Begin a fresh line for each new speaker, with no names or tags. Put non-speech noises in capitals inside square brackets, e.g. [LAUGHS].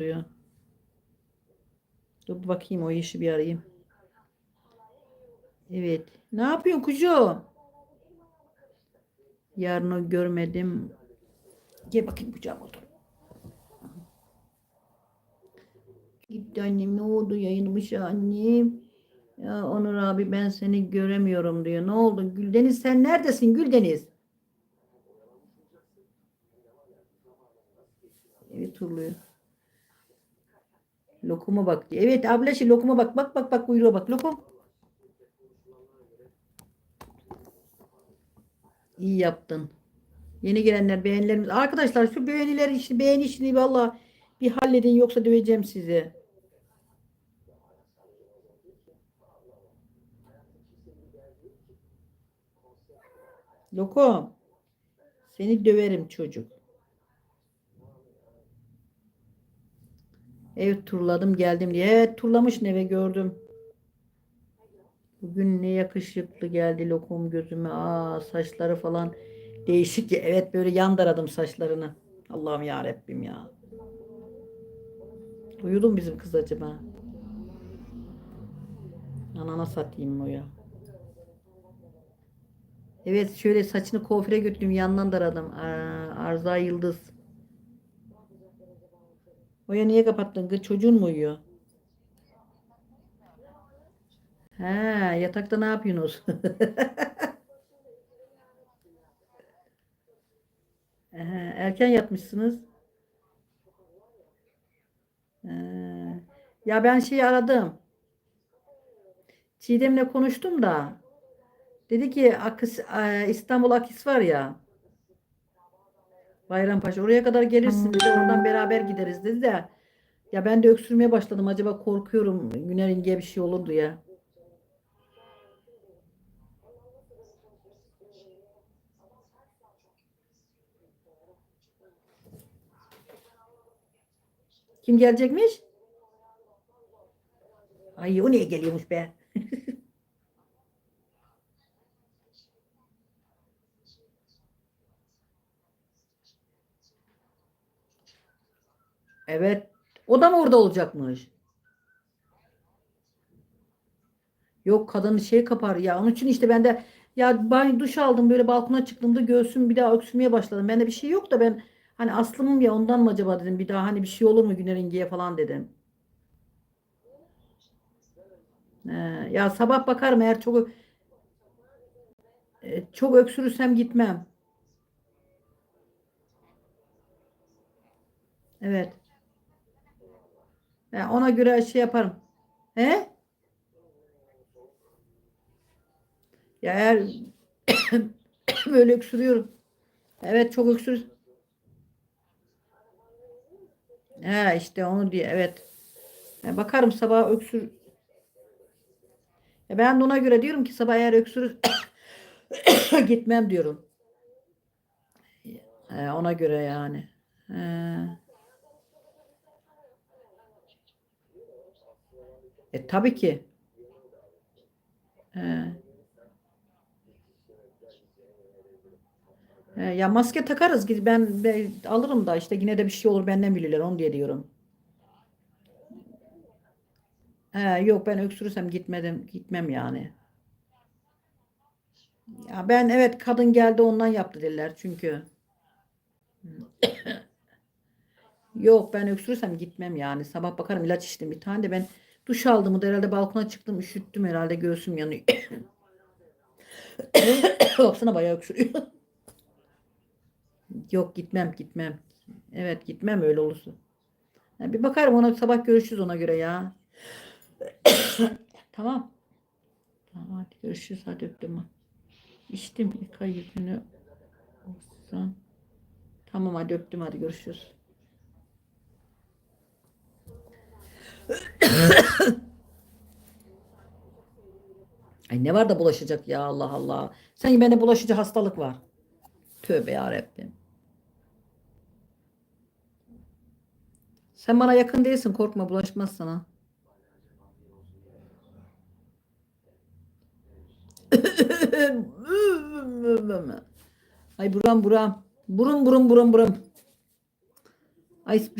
duruyor. Dur bakayım o işi bir arayayım. Evet. Ne yapıyorsun kucu? Yarın o görmedim. Gel bakayım kucağıma otur. Gitti annem ne oldu yayınmış annem. Ya Onur abi ben seni göremiyorum diyor. Ne oldu? Güldeniz sen neredesin Güldeniz? Evet turluyor. Lokuma bak. Evet ablaşı lokuma bak. Bak bak bak buyruğa bak. Lokum. İyi yaptın. Yeni gelenler beğenilerimiz. Arkadaşlar şu beğeniler işini beğeni işini valla bir halledin yoksa döveceğim sizi. Lokum. Seni döverim çocuk. Ev turladım geldim diye. Evet turlamışsın eve gördüm. Bugün ne yakışıklı geldi lokum gözüme. Aa saçları falan değişik. Evet böyle yandaradım saçlarını. Allah'ım ya Rabbim ya. Uyudu mu bizim kız acaba? Anana satayım o ya. Evet şöyle saçını kuaföre götürdüm yandan daradım. Aa, Arza Yıldız. Oya niye kapattın? Kız çocuğun mu uyuyor? He, yatakta ne yapıyorsunuz? [LAUGHS] He, erken yatmışsınız. He. Ya ben şeyi aradım. Çiğdem'le konuştum da. Dedi ki Akis, e, İstanbul Akis var ya. Bayrampaşa oraya kadar gelirsin dedi. Oradan beraber gideriz dedi de. Ya ben de öksürmeye başladım. Acaba korkuyorum. Güner İnge'ye bir şey olurdu ya. Kim gelecekmiş? Ay o niye geliyormuş be? Evet. O da mı orada olacakmış? Yok kadın şey kapar ya. Onun için işte ben de ya ben duş aldım böyle balkona çıktığımda göğsüm bir daha öksürmeye başladım. Bende bir şey yok da ben hani aslımım ya ondan mı acaba dedim. Bir daha hani bir şey olur mu Güner İnge'ye falan dedim. Ee, ya sabah bakarım eğer çok e, çok öksürürsem gitmem. Evet. Ya ona göre şey yaparım. He? Ya eğer [COUGHS] böyle öksürüyorum. Evet çok öksür. He işte onu diye evet. Ya bakarım sabah öksür. Ya ben de ona göre diyorum ki sabah eğer öksürür [COUGHS] gitmem diyorum. He, ona göre yani. He. E tabii ki. He. He, ya maske takarız. Ben, ben alırım da işte yine de bir şey olur benden bilirler onu diye diyorum. He, yok ben öksürürsem gitmedim gitmem yani. Ya ben evet kadın geldi ondan yaptı dediler çünkü. Yok ben öksürürsem gitmem yani. Sabah bakarım ilaç içtim bir tane de ben duş aldım da herhalde balkona çıktım üşüttüm herhalde göğsüm yanıyor. [COUGHS] Baksana bayağı öksürüyor. [COUGHS] Yok gitmem gitmem. Evet gitmem öyle olursa. Ya bir bakarım ona sabah görüşürüz ona göre ya. [COUGHS] Tamam. Tamam hadi görüşürüz hadi öptüm. İçtim yıka yüzünü. Olsun. Tamam hadi öptüm hadi görüşürüz. Ay ne var da bulaşacak ya Allah Allah. Sanki bende bulaşıcı hastalık var. Tövbe yarabbim. Sen bana yakın değilsin korkma bulaşmaz sana. [LAUGHS] Ay buram buram. Burun burun burun burun. Ay